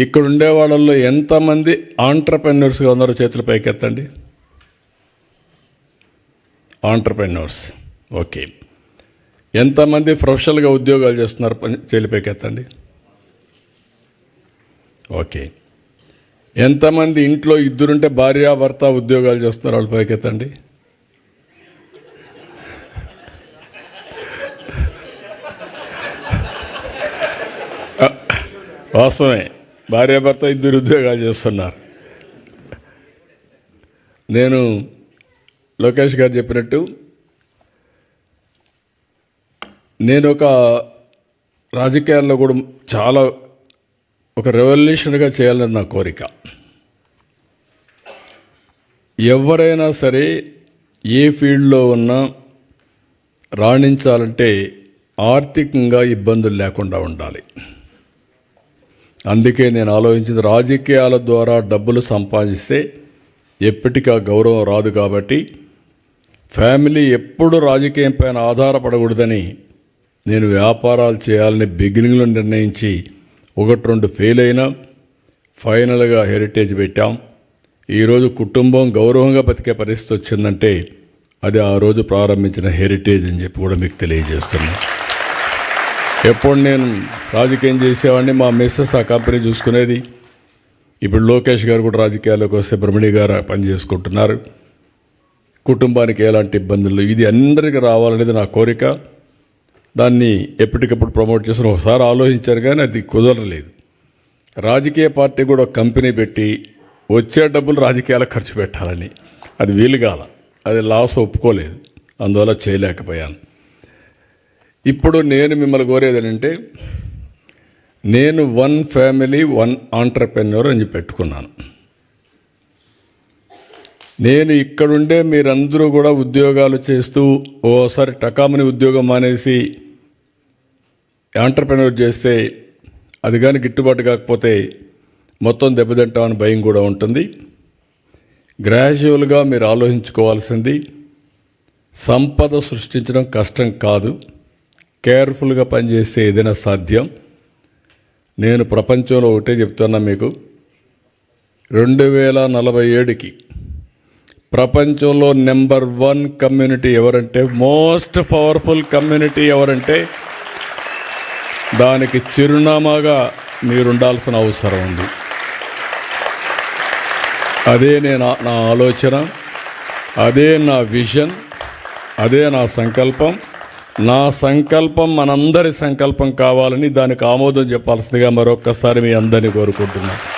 ఇక్కడ ఉండే వాళ్ళల్లో ఎంతమంది ఆంటర్ప్రెన్యూర్స్గా ఉన్నారో చేతుల పైకెత్తండి. ఆంటర్ప్రెన్యూర్స్ ఓకే ఎంతమంది ప్రొఫెషనల్గా ఉద్యోగాలు చేస్తున్నారు? పని- పైకెత్తండి. ఓకే ఎంతమంది ఇంట్లో ఇద్దరుంటే భార్య భర్త ఉద్యోగాలు చేస్తున్నారు? వాళ్ళు పైకెత్తండి. వాస్తవమే. భార్యాభర్త ఇద్దరు ఉద్యోగాలు చేస్తున్నారు. నేను లోకేష్ గారు చెప్పినట్టు నేను ఒక రాజకీయాల్లో కూడా చాలా ఒక రెవల్యూషన్గా చేయాలని నా కోరిక. ఎవరైనా సరే ఏ ఫీల్డ్లో ఉన్నా రాణించాలంటే ఆర్థికంగా ఇబ్బందులు లేకుండా ఉండాలి. అందుకే నేను ఆలోచించింది రాజకీయాల ద్వారా డబ్బులు సంపాదిస్తే ఎప్పటికీ ఆ గౌరవం రాదు కాబట్టి ఫ్యామిలీ ఎప్పుడు రాజకీయం పైన ఆధారపడకూడదని నేను వ్యాపారాలు చేయాలని బిగినింగ్లో నిర్ణయించి ఒకటి రెండు ఫెయిల్ అయినా ఫైనల్గా హెరిటేజ్ పెట్టాం. ఈరోజు కుటుంబం గౌరవంగా బతికే పరిస్థితి వచ్చిందంటే అది ఆ రోజు ప్రారంభించిన హెరిటేజ్ అని చెప్పి కూడా మీకు తెలియజేస్తున్నాను ఎప్పుడు నేను రాజకీయం చేసేవాడిని మా మిస్సెస్ ఆ కంపెనీ చూసుకునేది. ఇప్పుడు లోకేష్ గారు కూడా రాజకీయాల్లోకి వస్తే బ్రహ్మణి గారు పని చేసుకుంటున్నారు. కుటుంబానికి ఎలాంటి ఇబ్బందులు ఇది అందరికీ రావాలనేది నా కోరిక. దాన్ని ఎప్పటికప్పుడు ప్రమోట్ చేసిన ఒకసారి ఆలోచించారు కానీ అది కుదరలేదు. రాజకీయ పార్టీ కూడా ఒక కంపెనీ పెట్టి వచ్చే డబ్బులు రాజకీయాలకు ఖర్చు పెట్టాలని. అది వీలు కాల. అది లాస్ ఒప్పుకోలేదు. అందువల్ల చేయలేకపోయాను. ఇప్పుడు నేను మిమ్మల్ని కోరేది ఏంటంటే నేను వన్ ఫ్యామిలీ వన్ ఆంటర్ప్రెన్యూర్ అని పెట్టుకున్నాను. నేను ఇక్కడుండే మీరందరూ కూడా ఉద్యోగాలు చేస్తూ ఓసారి టకామని ఉద్యోగం మానేసి ఆంటర్ప్రెన్యూర్ చేస్తే అది కానీ గిట్టుబాటు కాకపోతే మొత్తం దెబ్బతింటామని భయం కూడా ఉంటుంది. గ్రాడ్యువల్గా మీరు ఆలోచించుకోవాల్సింది సంపద సృష్టించడం కష్టం కాదు. కేర్ఫుల్గా పనిచేస్తే ఏదైనా సాధ్యం. నేను ప్రపంచంలో ఒకటే చెప్తున్నా మీకు. రెండు వేల నలభై ఏడుకి ప్రపంచంలో నెంబర్ వన్ కమ్యూనిటీ ఎవరంటే మోస్ట్ పవర్ఫుల్ కమ్యూనిటీ ఎవరంటే దానికి చిరునామాగా మీరుండాల్సిన అవసరం ఉంది. అదే నేను నా ఆలోచన అదే నా విజన్ అదే నా సంకల్పం. నా సంకల్పం మనందరి సంకల్పం కావాలని దానికి ఆమోదం చెప్పాల్సిందిగా మరొక్కసారి మీ అందరినీ కోరుకుంటున్నాను.